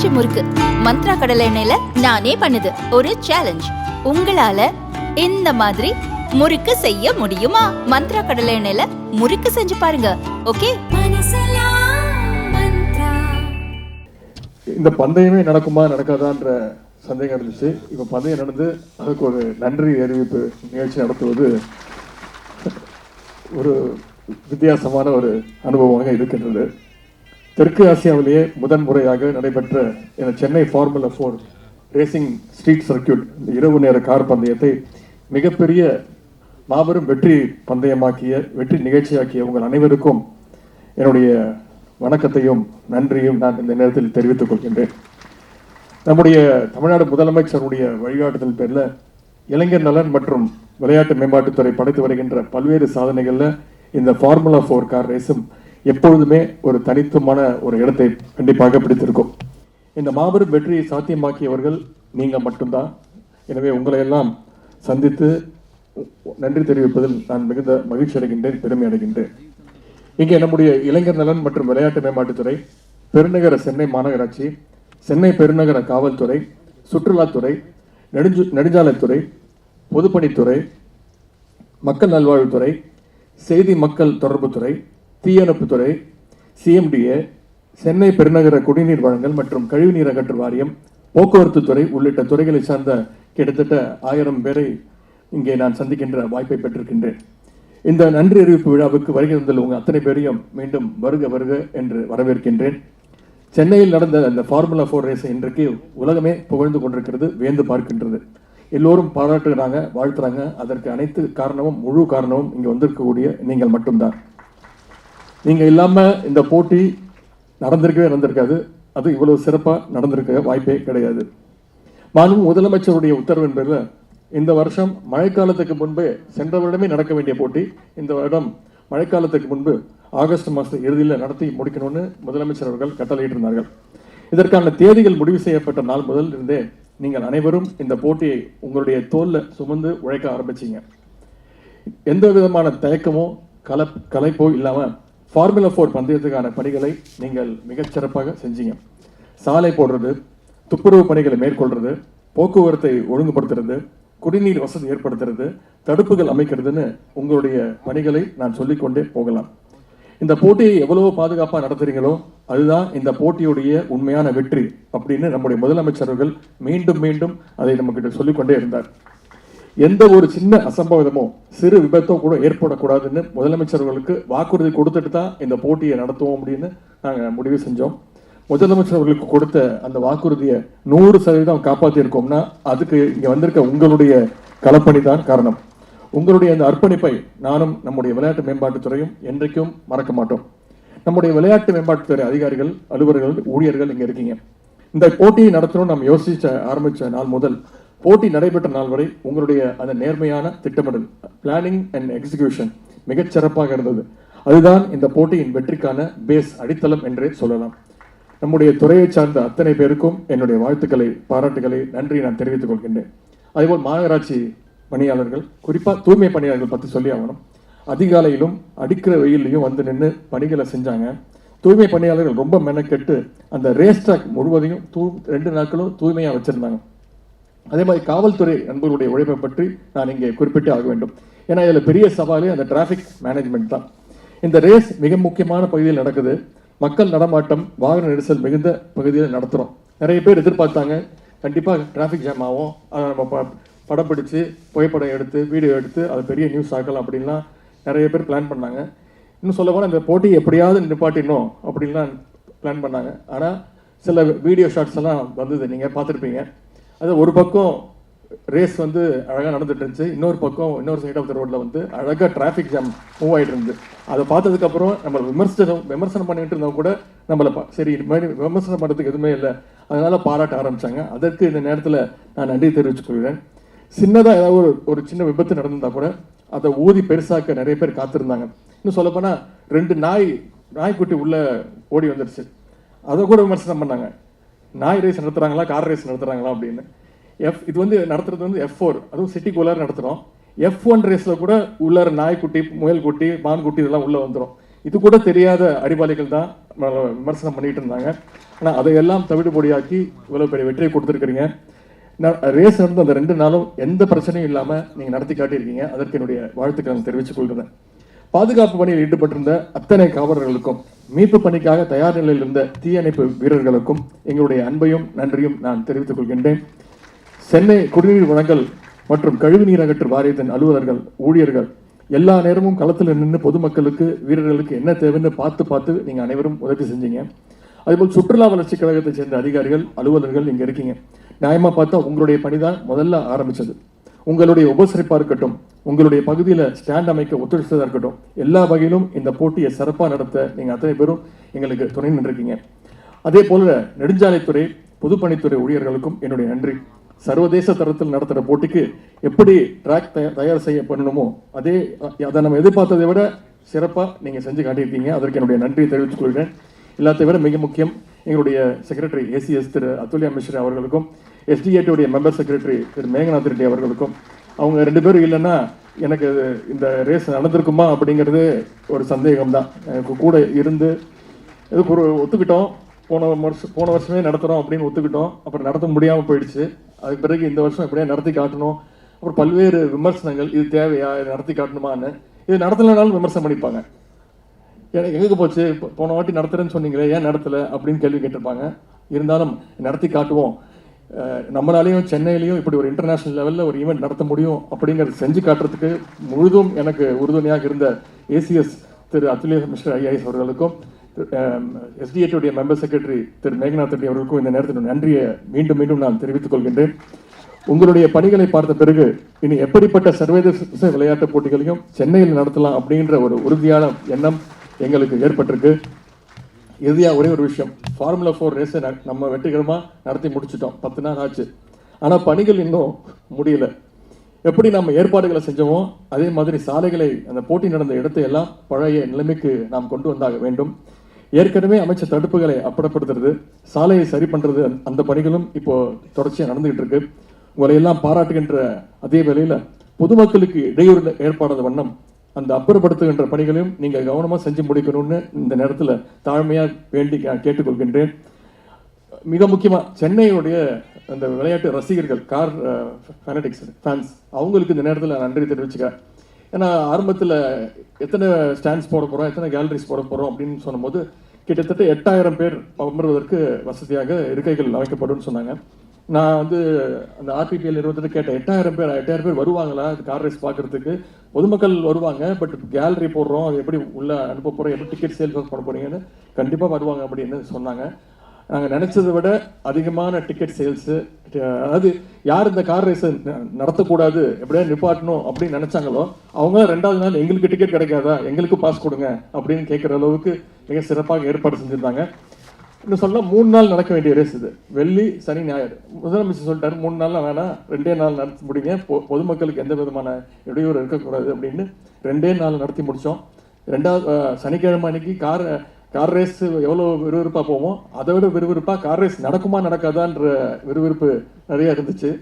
பஞ்சு முறுக்கு. மந்த்ரா கடலை எண்ணெயில நானே பண்ணுது. ஒரு சேலஞ்ச் உங்களால இந்த மாதிரி முறுக்கு செய்ய முடியுமா? மந்த்ரா கடலை எண்ணெயில முறுக்கு செஞ்சு பாருங்க. ஓகே? இந்த பந்தயமே நடக்குமா நடக்காதான்ற சந்தேகம் இருந்துச்சு. இப்போ பந்தயம் நடந்து அதுக்கு ஒரு நன்றி அறிவிப்பு நிகழ்ச்சி நடத்துவது ஒரு வித்தியாசமான ஒரு அனுபவமாக இருக்கின்றது. தெற்கு ஆசியாவிலேயே முதன் முறையாக நடைபெற்ற என Chennai formula four racing street circuit இந்த இரவு நேர கார் பந்தயத்தை மிகப்பெரிய மாபெரும் வெற்றி பந்தயமாக்கிய வெற்றி நிகழ்ச்சியாக்கிய உங்கள் அனைவருக்கும் என்னுடைய வணக்கத்தையும் நன்றியும் நான் இந்த நேரத்தில் தெரிவித்துக் கொள்கின்றேன். நம்முடைய தமிழ்நாடு முதலமைச்சருடைய வழிகாட்டுதல் பேரில் இளைஞர் நலன் மற்றும் விளையாட்டு மேம்பாட்டுத்துறை படைத்து வருகின்ற பல்வேறு சாதனைகளில் இந்த ஃபார்முலா ஃபோர் கார் ரேஸும் எப்பொழுதுமே ஒரு தனித்துவமான ஒரு இடத்தை கண்டிப்பாக பிடித்திருக்கும். இந்த மாபெரும் வெற்றியை சாத்தியமாக்கியவர்கள் நீங்கள் மட்டும்தான். எனவே உங்களை எல்லாம் சந்தித்து நன்றி தெரிவிப்பதில் நான் மிகுந்த மகிழ்ச்சி அடைகின்றேன் பெருமை அடைகின்றேன். இங்கே நம்முடைய இளைஞர் நலன் மற்றும் விளையாட்டு மேம்பாட்டுத்துறை பெருநகர சென்னை மாநகராட்சி சென்னை பெருநகர காவல்துறை சுற்றுலாத்துறை நெடுஞ்சு நெடுஞ்சாலைத்துறை பொதுப்பணித்துறை மக்கள் நல்வாழ்வுத்துறை செய்தி மக்கள் தொடர்புத்துறை தீயணைப்புத்துறை சிஎம்டிஏ சென்னை பெருநகர குடிநீர் வழங்கல் மற்றும் கழிவுநீர் அகற்று வாரியம் போக்குவரத்து துறை உள்ளிட்ட துறைகளை சார்ந்த கிட்டத்தட்ட ஆயிரம் பேரை இங்கே நான் சந்திக்கின்ற வாய்ப்பை பெற்றிருக்கின்றேன். இந்த நன்றி அறிவிப்பு விழாவுக்கு வருகை தந்துள்ள உங்கள் அத்தனை பேரையும் மீண்டும் வருக வருக என்று வரவேற்கின்றேன். சென்னையில் நடந்த அந்த ஃபார்முலா ஃபோர் ரேஸ் இன்றைக்கு உலகமே புகழ்ந்து கொண்டிருக்கிறது வியந்து பார்க்கின்றது. எல்லோரும் பாராட்டுகிறாங்க வாழ்த்துறாங்க. அதற்கு அனைத்து காரணமும் முழு காரணமும் இங்கே வந்திருக்கக்கூடிய நீங்கள் மட்டும்தான். நீங்கள் இல்லாமல் இந்த போட்டி நடந்திருக்கவே நடந்திருக்காது. அது இவ்வளவு சிறப்பாக நடந்திருக்க வாய்ப்பே கிடையாது. மாலும் முதலமைச்சருடைய உத்தரவின் பேரில் இந்த வருஷம் மழைக்காலத்துக்கு முன்பே சென்ற வருடமே நடக்க வேண்டிய போட்டி. இந்த வருடம் மழைக்காலத்துக்கு முன்பு ஆகஸ்ட் மாத இறுதியில் நடத்தி முடிக்கணும்னு முதலமைச்சர் அவர்கள் கட்டளையிட்டிருந்தார்கள். இதற்கான தேதிகள் முடிவு செய்யப்பட்ட நாள் முதல் இருந்தே நீங்கள் அனைவரும் இந்த போட்டியை உங்களுடைய தோல்ல சுமந்து உழைக்க ஆரம்பிச்சீங்க. எந்த விதமான தயக்கமோ கல கலைப்போ இல்லாமல் ஃபார்முலா ஃபோர் பந்தயத்துக்கான பணிகளை நீங்கள் மிகச்சிறப்பாக செஞ்சீங்க. சாலை போடுறது துப்புரவு பணிகளை மேற்கொள்றது போக்குவரத்தை ஒழுங்குபடுத்துறது குடிநீர் வசதி ஏற்படுத்துறது தடுப்புகள் அமைக்கிறதுன்னு உங்களுடைய பணிகளை நான் சொல்லிக்கொண்டே போகலாம். இந்த போட்டியை எவ்வளவு பாதுகாப்பாக நடத்துறீங்களோ அதுதான் இந்த போட்டியுடைய உண்மையான வெற்றி அப்படின்னு நம்முடைய முதலமைச்சர்கள் மீண்டும் மீண்டும் அதை நம்மகிட்ட சொல்லிக்கொண்டே இருந்தார். எந்த ஒரு சின்ன அசம்பவிதமோ சிறு விபத்தோ கூட ஏற்படக்கூடாதுன்னு முதலமைச்சர்களுக்கு வாக்குறுதி கொடுத்துட்டு தான் இந்த போட்டியை நடத்துவோம் அப்படின்னு நாங்கள் முடிவு செஞ்சோம். முதலமைச்சர் அவர்களுக்கு கொடுத்த அந்த வாக்குறுதியை நூறு சதவீதம் காப்பாற்றியிருக்கோம்னா அதுக்கு இங்கே வந்திருக்க உங்களுடைய களப்பணி தான் காரணம். உங்களுடைய அந்த அர்ப்பணிப்பை நானும் நம்முடைய விளையாட்டு மேம்பாட்டுத்துறையும் என்றைக்கும் மறக்க மாட்டோம். நம்முடைய விளையாட்டு மேம்பாட்டுத்துறை அதிகாரிகள் அலுவலர்கள் ஊழியர்கள் இங்கே இருக்கீங்க. இந்த போட்டியை நடத்தணும் நம்ம யோசிச்ச ஆரம்பித்த நாள் முதல் போட்டி நடைபெற்ற நாள் வரை உங்களுடைய அந்த நேர்மையான திட்டமிடல் பிளானிங் அண்ட் எக்ஸிகியூஷன் மிகச் சிறப்பாக இருந்தது. அதுதான் இந்த போட்டியின் வெற்றிக்கான பேஸ் அடித்தளம் என்றே சொல்லலாம். நம்முடைய துறையை சார்ந்த அத்தனை பேருக்கும் என்னுடைய வாழ்த்துக்களை பாராட்டுகளை நன்றி நான் தெரிவித்துக் கொள்கின்றேன். அதேபோல் மாநகராட்சி பணியாளர்கள் குறிப்பாக தூய்மை பணியாளர்கள் பற்றி சொல்லி ஆகணும். அதிகாலையிலும் அடிக்கிற வெயிலையும் வந்து நின்று பணிகளை செஞ்சாங்க. தூய்மை பணியாளர்கள் ரொம்ப மெனக்கெட்டு அந்த ரேஸ் ட்ராக் முழுவதையும் தூ ரெண்டு நாட்களும் தூய்மையாக வச்சுருந்தாங்க. அதே மாதிரி காவல்துறை நண்பர்களுடைய உழைப்பை பற்றி நான் இங்கே குறிப்பிட்டு ஆக வேண்டும். ஏன்னா இதில் பெரிய சவாலே அந்த டிராஃபிக் மேனேஜ்மெண்ட் தான். இந்த ரேஸ் மிக முக்கியமான பகுதியில் நடக்குது. மக்கள் நடமாட்டம் வாகன நெரிசல் மிகுந்த பகுதியில் நடத்துகிறோம் நிறைய பேர் எதிர்பார்த்தாங்க கண்டிப்பாக டிராஃபிக் ஜாம் ஆகும். அதை நம்ம ப படம் பிடிச்சு புகைப்படம் எடுத்து வீடியோ எடுத்து அதை பெரிய நியூஸ் ஆக்கலாம் அப்படின்லாம் நிறைய பேர் பிளான் பண்ணாங்க. இன்னும் சொல்ல போனால் இந்த போட்டி எப்படியாவது நிப்பாட்டிடணும் அப்படின்லாம் பிளான் பண்ணாங்க. ஆனால் சில வீடியோ ஷாட்ஸ் எல்லாம் வந்தது. நீங்கள் பார்த்துருப்பீங்க. அது ஒரு பக்கம் ரேஸ் வந்து அழகாக நடந்துட்டு இருந்துச்சு. இன்னொரு பக்கம் இன்னொரு சைட் ஆஃப் த ரோட்டில் வந்து அழகாக டிராஃபிக் ஜாம் மூவ் ஆகிட்டு இருந்து அதை பார்த்ததுக்கப்புறம் நம்ம விமர்சனம் விமர்சனம் பண்ணிட்டு இருந்தால் கூட நம்மளை பா- சரி இது மாதிரி விமர்சனம் பண்ணுறதுக்கு எதுவுமே இல்லை. அதனால் பாராட்ட ஆரம்பிச்சாங்க. அதற்கு இந்த நேரத்தில் நான் நன்றி தெரிவித்துக் கொள்கிறேன். சின்னதாக ஏதாவது ஒரு ஒரு சின்ன விபத்து நடந்திருந்தா கூட அதை ஊதி பெருசாக்க நிறைய பேர் காத்திருந்தாங்க. இன்னும் சொல்லப்போனால் ரெண்டு நாய் நாய்க்குட்டி உள்ளே ஓடி வந்துருச்சு. அதை கூட விமர்சனம் பண்ணாங்க. நாய் ரேஸ் நடத்துகிறாங்களா கார் ரேஸ் நடத்துகிறாங்களா அப்படின்னு. எஃப் இது வந்து நடத்துறது வந்து எஃப் ஃபோர் அதுவும் சிட்டிக்குள்ளார நடத்துகிறோம் எஃப் ஒன் ரேஸில் கூட உள்ளார நாய்க்குட்டி முயல்குட்டி மான்குட்டி இதெல்லாம் உள்ளே வந்துடும் இது கூட தெரியாத அடிபாளிகள் தான் விமர்சனம் பண்ணிட்டு இருந்தாங்க. ஆனால் அதையெல்லாம் தவிடுபொடியாக்கி இவ்வளோ பெரிய வெற்றியை கொடுத்துருக்கிறீங்க. ரேஸ் நடந்த அந்த ரெண்டு நாளும் எந்த பிரச்சனையும் இல்லாமல் நீங்கள் நடத்தி காட்டியிருக்கீங்க. அதற்கு என்னுடைய வாழ்த்துக்களை நான் தெரிவித்துக் கொள்கிறேன். பாதுகாப்பு பணியில் ஈடுபட்டிருந்த அத்தனை காவலர்களுக்கும் மீட்பு பணிக்காக தயார் நிலையில் இருந்த தீயணைப்பு வீரர்களுக்கும் எங்களுடைய அன்பையும் நன்றியும் நான் தெரிவித்துக் கொள்கின்றேன். சென்னை குடிநீர் வழங்கல் மற்றும் கழிவுநீர் அகற்று வாரியத்தின் அலுவலர்கள் ஊழியர்கள் எல்லா நேரமும் களத்தில் நின்று பொதுமக்களுக்கு வீரர்களுக்கு என்ன தேவைன்னு பார்த்து பார்த்து நீங்கள் அனைவரும் உதவி செஞ்சீங்க. அதுபோல் சுற்றுலா வளர்ச்சி கழகத்தை சேர்ந்த அதிகாரிகள் அலுவலர்கள் இங்கே இருக்கீங்க. நியாயமாக பார்த்தா உங்களுடைய பணி தான் முதல்ல ஆரம்பித்தது உங்களுடைய உபசரிப்பா இருக்கட்டும் உங்களுடைய பகுதியில் ஸ்டாண்ட் அமைக்க ஒத்துழைத்ததாக இருக்கட்டும் எல்லா வகையிலும் இந்த போட்டியை சிறப்பாக நடத்த நீங்கள் அத்தனை பேரும் எங்களுக்கு துணை நின்றிருக்கீங்க. அதே போல நெடுஞ்சாலைத்துறை பொதுப்பணித்துறை ஊழியர்களுக்கும் என்னுடைய நன்றி. சர்வதேச தரத்தில் நடத்துகிற போட்டிக்கு எப்படி ட்ராக் தயார் செய்ய பண்ணணுமோ அதே அதை நம்ம எதிர்பார்த்ததை விட சிறப்பாக நீங்கள் செஞ்சு காட்டியிருக்கீங்க. அதற்கு என்னுடைய நன்றியை தெரிவித்துக் கொள்கிறேன். எல்லாத்தை விட மிக முக்கியம் எங்களுடைய செக்ரட்டரி ஏசிஎஸ் திரு அதுல்யா மிஸ்ரா அவர்களுக்கும் எஸ்டிஏடியுடைய மெம்பர் செக்ரட்டரி திரு மேகநாத் ரெட்டி அவர்களுக்கும் அவங்க ரெண்டு பேரும் இல்லைன்னா எனக்கு இந்த ரேஸ் நடந்திருக்குமா அப்படிங்கிறது ஒரு சந்தேகம் தான் எனக்கு கூட இருந்து இதுக்கு ஒரு ஒத்துக்கிட்டோம். போன வருஷம் போன வருஷமே நடத்துகிறோம் அப்படின்னு ஒத்துக்கிட்டோம். அப்புறம் நடத்த முடியாமல் போயிடுச்சு. அதுக்கு பிறகு இந்த வருஷம் எப்படியா நடத்தி காட்டணும்? அப்புறம் பல்வேறு விமர்சனங்கள் இது தேவையா? இது நடத்தி காட்டணுமான்னு. இது நடத்தலைனாலும் விமர்சனம் பண்ணிப்பாங்க. எனக்கு எங்கே போச்சு? போன வாட்டி நடத்துறேன்னு சொன்னீங்களே ஏன் நடத்தலை? அப்படின்னு கேள்வி கேட்டிருப்பாங்க. இருந்தாலும் நடத்தி காட்டுவோம். நம்மளாலேயும் சென்னையிலையும் இப்படி ஒரு இன்டர்நேஷனல் லெவலில் ஒரு ஈவெண்ட் நடத்த முடியும் அப்படிங்கிறது செஞ்சு காட்டுறதுக்கு முழுதும் எனக்கு உறுதுணையாக இருந்த ஏசிஎஸ் திரு அத்துல்ய மிஸ்டர் ஐஏஎஸ் அவர்களுக்கும் எஸ்டிஏடியுடைய மெம்பர் செக்ரட்டரி திரு மேகநாத் ரெட்டி அவர்களுக்கும் இந்த நேரத்தில் நன்றியை மீண்டும் மீண்டும் நான் தெரிவித்துக் கொள்கின்றேன். உங்களுடைய பணிகளை பார்த்த பிறகு இனி எப்படிப்பட்ட சர்வதேச விளையாட்டுப் போட்டிகளையும் சென்னையில் நடத்தலாம் அப்படின்ற ஒரு உறுதியான எண்ணம் எங்களுக்கு ஏற்பட்டிருக்கு. இறுதியாக ஒரே ஒரு விஷயம். ஃபார்முலா ஃபோர் ரேஸை நம்ம வெற்றிகரமாக நடத்தி முடிச்சிட்டோம். பத்து நாள் ஆச்சு. ஆனால் பணிகள் இன்னும் முடியல. எப்படி நம்ம ஏற்பாடுகளை செஞ்சோமோ அதே மாதிரி சாலைகளை அந்த போட்டி நடந்த இடத்தை எல்லாம் பழைய நிலைமைக்கு நாம் கொண்டு வந்தாக வேண்டும். ஏற்கனவே அமைச்ச தடுப்புகளை அப்புறப்படுத்துறது சாலையை சரி பண்ணுறது அந்த- அந்த பணிகளும் இப்போ தொடர்ச்சியாக நடந்துகிட்டு இருக்கு. உங்களை எல்லாம் பாராட்டுகின்ற அதே வேளையில் பொதுமக்களுக்கு இடையூறு ஏற்பாடாத வண்ணம் அந்த அப்புறப்படுத்துகின்ற பணிகளையும் நீங்கள் கவனமாக செஞ்சு முடிக்கணும்னு இந்த நேரத்தில் தாழ்மையாக வேண்டி கேட்டுக்கொள்கின்றேன். மிக முக்கியமாக சென்னையுடைய அந்த விளையாட்டு ரசிகர்கள் கார் ஃபேனடிக்ஸ் ஃபேன்ஸ் அவங்களுக்கு இந்த நேரத்தில் நன்றி தெரிவிச்சுக்கிறேன் ஏன்னா ஆரம்பத்தில் எத்தனை ஸ்டாண்ட்ஸ் போட போகிறோம் எத்தனை கேலரிஸ் போட போகிறோம் அப்படின்னு சொன்னபோது கிட்டத்தட்ட எட்டாயிரம் பேர் அமர்வதற்கு வசதியாக இருக்கைகள் அமைக்கப்படும் சொன்னாங்க. நான் வந்து அந்த ஆர்பிபிஎல் நிறுவனத்தில் கேட்டேன். எட்டாயிரம் பேர் எட்டாயிரம் பேர் வருவாங்களா? கார் ரேஸ் பார்க்கறதுக்கு. பொதுமக்கள் வருவாங்க பட் கேலரி போடுறோம். அது எப்படி உள்ள அனுப்ப போகிறோம் எப்படி டிக்கெட் சேல்ஸ் பண்ண போறீங்கன்னு கண்டிப்பாக வருவாங்க அப்படின்னு சொன்னாங்க. நாங்கள் நினைச்சதை விட அதிகமான டிக்கெட் சேல்ஸு அதாவது யார் இந்த கார் ரேஸை நடத்தக்கூடாது எப்படியா நிப்பாட்டணும் அப்படின்னு நினைச்சாங்களோ அவங்க ரெண்டாவது நாள் எங்களுக்கு டிக்கெட் கிடைக்காதா? எங்களுக்கு பாஸ் கொடுங்க அப்படின்னு கேட்குற அளவுக்கு மிக சிறப்பாக ஏற்பாடு செஞ்சுருந்தாங்க. இன்னும் சொல்ல மூணு நாள் நடக்க வேண்டிய ரேஸ் இது. வெள்ளி சனி ஞாயிறு. முதலமைச்சர் சொல்லிட்டாரு மூணு நாளில் வேணாம் ரெண்டே நாள் நடத்தி முடிங்க. பொ- பொதுமக்களுக்கு எந்த விதமான இடையூறு இருக்கக்கூடாது அப்படின்னு ரெண்டே நாள் நடத்தி முடித்தோம் ரெண்டாவது சனிக்கிழமை அன்னைக்கு கார் கார் ரேஸ் எவ்வளோ விறுவிறுப்பாக போவோம் அதை விட விறுவிறுப்பாக கார் ரேஸ் நடக்குமா நடக்காதான்ற விறுவிறுப்பு நிறைய இருந்துச்சு.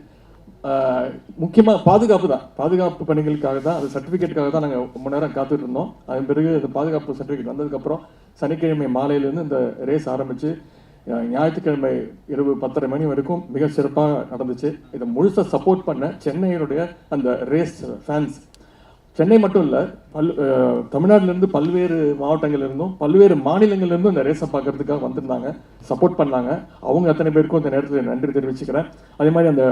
முக்கியமாக பாதுகாப்பு தான். பாதுகாப்பு பணிகளுக்காக தான் அது சர்டிஃபிகேட்டுக்காக தான் நாங்கள் ரொம்ப நேரம் காத்துட்டு இருந்தோம். அதன் பிறகு இந்த பாதுகாப்பு சர்டிஃபிகேட் வந்ததுக்கப்புறம் சனிக்கிழமை மாலையிலேருந்து இந்த ரேஸ் ஆரம்பித்து ஞாயிற்றுக்கிழமை இரவு பத்தரை மணி வரைக்கும் மிக சிறப்பாக நடந்துச்சு. இதை முழுசாக சப்போர்ட் பண்ண சென்னையினுடைய அந்த ரேஸ் ஃபேன்ஸ் சென்னை மட்டும் இல்லை பல் தமிழ்நாட்டிலேருந்து பல்வேறு மாவட்டங்கள்லேருந்தும் பல்வேறு மாநிலங்கள்லேருந்தும் இந்த ரேஸை பார்க்கறதுக்காக வந்திருந்தாங்க. சப்போர்ட் பண்ணாங்க. அவங்க அத்தனை பேருக்கும் இந்த நேரத்தில் நன்றி தெரிவிச்சுக்கிறேன். அதே மாதிரி அந்த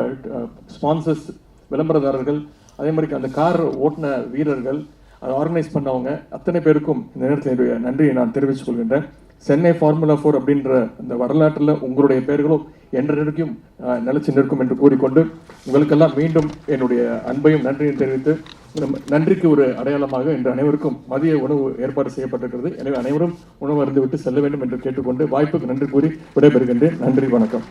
ஸ்பான்சர்ஸ் விளம்பரதாரர்கள் அதே மாதிரி அந்த கார் ஓட்டின வீரர்கள் அதை ஆர்கனைஸ் பண்ணவங்க அத்தனை பேருக்கும் இந்த நேரத்தில் என்னுடைய நன்றியை நான் தெரிவித்துக் கொள்கின்றேன். சென்னை ஃபார்முலா ஃபோர் அப்படின்ற அந்த வரலாற்றில் உங்களுடைய பெயர்களும் என்றைக்கும் நிலச்சி நிற்கும் என்று கூறிக்கொண்டு உங்களுக்கெல்லாம் மீண்டும் என்னுடைய அன்பையும் நன்றியும் தெரிவித்து நன்றிக்கு ஒரு அடையாளமாக இன்று அனைவருக்கும் மதிய உணவு ஏற்பாடு செய்யப்பட்டிருக்கிறது. எனவே அனைவரும் உணவு அருந்துவிட்டு செல்ல வேண்டும் என்று கேட்டுக்கொண்டு வாய்ப்புக்கு நன்றி கூறி விடைபெறுகின்றேன். நன்றி வணக்கம்.